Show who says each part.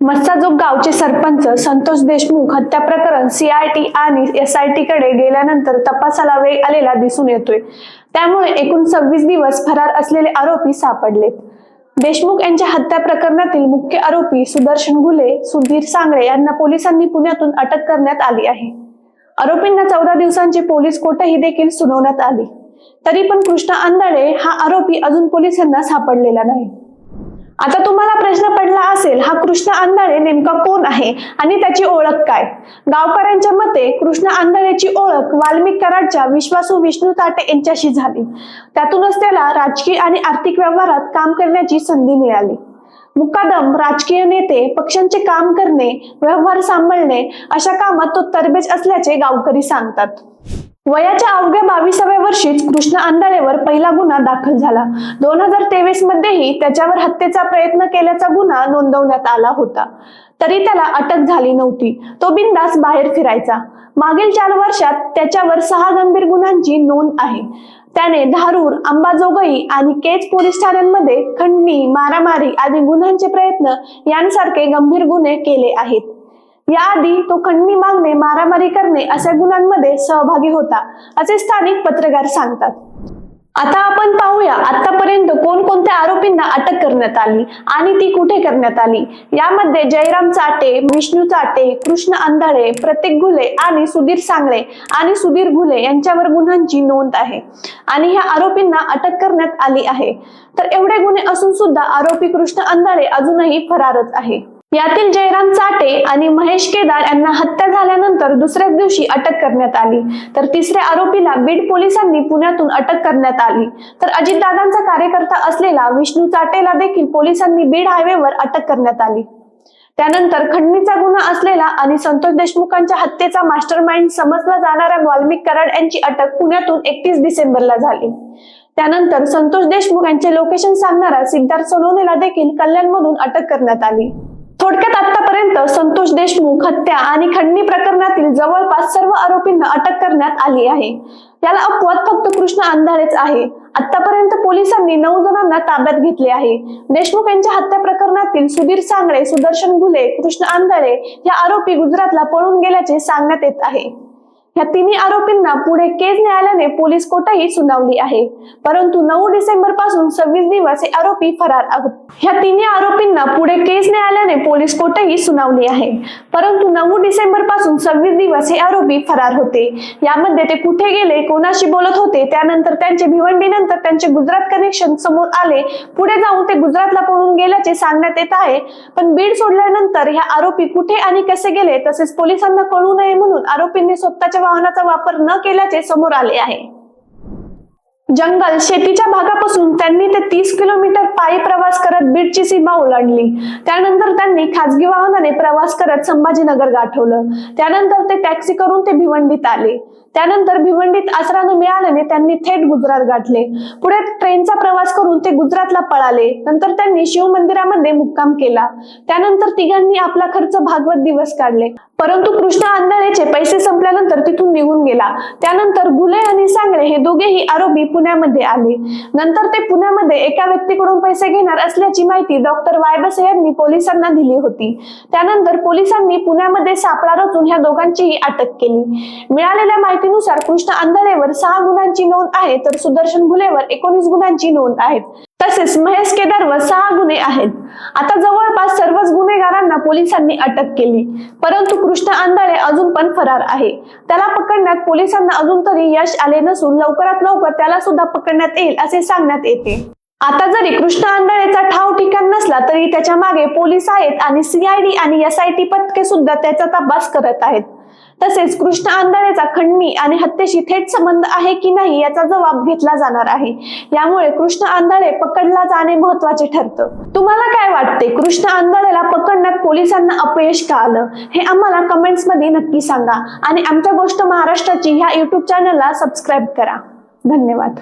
Speaker 1: मस्साजोग गावचे सरपंच संतोष देशमुख हत्या प्रकरण सीआयटी आणि एसआयटी कडे गेल्यानंतर तपासाला वेग आलेला दिसून येतोय. त्यामुळे एकूण सव्वीस दिवस फरार असलेले आरोपी सापडलेत. देशमुख यांच्या हत्या प्रकरणातील मुख्य आरोपी सुदर्शन गुले सुधीर सांगळे यांना पोलिसांनी पुण्यातून अटक करण्यात आली आहे. आरोपींना चौदा दिवसांची पोलीस कोठही देखील सुनावण्यात आली. तरी पण कृष्णा आंधळे हा आरोपी अजून पोलिसांना सापडलेला नाही. आता तुम्हाला प्रश्न पडला असेल हा कृष्ण आंधळे नेमका कोण आहे आणि त्याची ओळख काय? गावकऱ्यांच्या मते कृष्ण आंधळेची ओळख वाल्मिक कराडच्या विश्वासू विष्णू ताटे यांच्याशी झाली. त्यातूनच त्याला राजकीय आणि आर्थिक व्यवहारात काम करण्याची संधी मिळाली. मुकादम राजकीय नेते पक्षांचे काम करणे व्यवहार सांभाळणे अशा कामात तो तरबेज असल्याचे गावकरी सांगतात. वयाच्या अवघ्या बावीसाव्या वर्षीच कृष्ण आंधळेवर पहिला गुन्हा दाखल झाला. दोन हजार तेवीस मध्येही त्याच्यावर हत्येचा प्रयत्न केल्याचा गुन्हा नोंदवण्यात आला होता. तरी त्याला अटक झाली नव्हती. तो बिंदास बाहेर फिरायचा. मागील चार वर्षात त्याच्यावर सहा गंभीर गुन्ह्यांची नोंद आहे. त्याने धारूर अंबाजोगाई आणि केज पोलीस ठाण्यांमध्ये खंडणी मारामारी आदी गुन्ह्यांचे प्रयत्न यांसारखे गंभीर गुन्हे केले आहेत. याआधी तो खंडणी मागणे मारामारी करणे अशा गुन्ह्यांमध्ये सहभागी होता असे स्थानिक पत्रकार सांगतात. आता आपण पाहूया आतापर्यंत कोणकोणत्या आरोपींना अटक करण्यात आली आणि ती कुठे करण्यात आली? यामध्ये जयराम चाटे विष्णू चाटे कृष्ण आंधळे प्रतीक घुले आणि सुधीर सांगळे आणि सुधीर घुले यांच्यावर गुन्ह्यांची नोंद आहे आणि ह्या आरोपींना अटक करण्यात आली आहे. तर एवढे गुन्हे असून सुद्धा आरोपी कृष्ण आंधळे अजूनही फरारच आहे. यातील जयराम चाटे आणि महेश केदार यांना हत्या झाल्यानंतर दुसऱ्याच दिवशी अटक करण्यात आली. तर तिसऱ्या आरोपीला बीड पोलिसांनी पुण्यातून अटक करण्यात आली. तर अजितदादांचा कार्यकर्ता असलेला विष्णू चाटेला देखील पोलिसांनी बीड हायवेवर अटक करण्यात आली. त्यानंतर खंडणीचा गुन्हा असलेला आणि संतोष देशमुखांच्या हत्येचा मास्टर माइंड समजला जाणाऱ्या वाल्मिक कराड यांची अटक पुण्यातून एकतीस डिसेंबरला झाली. त्यानंतर संतोष देशमुख यांचे लोकेशन सांगणारा सिद्धार्थ सोनवणेला देखील कल्याणमधून अटक करण्यात आली. थोडक्यात आतापर्यंत संतोष देशमुख हत्या आणि खंडणी प्रकरणातील जवळपास सर्व आरोपींना अटक करण्यात आली आहे. याला अपवाद फक्त कृष्ण अंधारेच आहे. आतापर्यंत पोलिसांनी नऊ जणांना ताब्यात घेतले आहे. देशमुख यांच्या हत्या प्रकरणातील सुधीर सांगळे सुदर्शन घुले कृष्ण आंधळे या आरोपी गुजरातला पळून गेल्याचे सांगण्यात येत आहे. या तिन्ही आरोपींना पुढे केज न्यायालयाने पोलीस कोठही सुनावली आहे. परंतु नऊ डिसेंबरपासून सव्वीस दिवस हे आरोपी फरार आहोत. या तिन्ही आरोपींना पुढे केज न्यायालयाने पोलीस कोठही सुनावली आहे. परंतु नऊ डिसेंबरपासून सव्वीस दिवस हे आरोपी फरार होते. यामध्ये ते कुठे गेले कोणाशी बोलत होते त्यानंतर त्यांचे भिवंडीनंतर त्यांचे गुजरात कनेक्शन समोर आले. पुढे जाऊन ते गुजरातला पळून गेल्याचे सांगण्यात येत आहे. पण बीड सोडल्यानंतर ह्या आरोपी कुठे आणि कसे गेले तसेच पोलिसांना कळू नये म्हणून आरोपींनी स्वतःच्या वाहनाचा वापर न केल्याचे समोर आले आहे. जंगल शेतीच्या भागापासून त्यांनी ते तीस किलोमीटर पायी प्रवास करत बीडची सीमा ओलांडली. त्यानंतर त्यांनी खासगी वाहनाने प्रवास करत संभाजीनगर गाठवलं. त्यानंतर ते टॅक्सी करून ते भिवंडीत आले. त्यानंतर भिवंडीत आसरा न मिळाल्याने त्यांनी थेट गुजरात गाठले. पुढे ट्रेनचा प्रवास करून ते गुजरातला पळाले. नंतर त्यांनी शिव मंदिरामध्ये मुक्काम केला. त्यानंतर तिघांनी आपला खर्च भागवत दिवस काढले. परंतु कृष्ण आंधळेचे पैसे घेतल्यानंतर तिथून निघून गेला. त्यानंतर भुले आणि सांगळे हे दोघेही आरोपी पुण्यामध्ये आले. नंतर ते पुण्यामध्ये एका व्यक्तीकडून पैसे घेणार असल्याची माहिती डॉक्टर वायबसे यांनी पोलिसांना दिली होती. त्यानंतर पोलिसांनी पुण्यामध्ये सापळा रचून ह्या दोघांचीही अटक केली. मिळालेल्या माहितीनुसार कृष्ण आंधळेवर सहा गुन्ह्यांची नोंद आहे तर सुदर्शन भुलेवर एकोणीस गुन्ह्यांची नोंद आहे तसेच महेश केदारवर सहा गुन्हे आहेत. आता जवळपास सर्वच गुन्हेगारांना पोलिसांनी अटक केली. परंतु कृष्ण आंधळे अजून पण फरार आहे. त्याला पकडण्यात पोलिसांना अजून तरी यश आले नसून लवकरात लवकर त्याला सुद्धा पकडण्यात येईल असे सांगण्यात येते. आता जरी कृष्ण आंधळेचा ठाव ठिकाण नसला तरी त्याच्यामागे पोलीस आहेत आणि सीआयडी आणि एसआयटी पथके सुद्धा त्याचा तपास करत आहेत. तसेच कृष्ण अंधारेचा खंडणी आणि हत्येशी थेट संबंध आहे की नाही याचा जबाब घेतला जाणार आहे. यामुळे कृष्ण आंधळे पकडला जाणे महत्त्वाचे ठरतं. तुम्हाला काय वाटते? कृष्ण आंधळेला पकडण्यात पोलिसांना अपयश का आलं? हे आम्हाला कमेंट्समध्ये नक्की सांगा. आणि आमच्या गोष्ट महाराष्ट्राची ह्या युट्यूब चॅनलला सबस्क्राईब करा. धन्यवाद.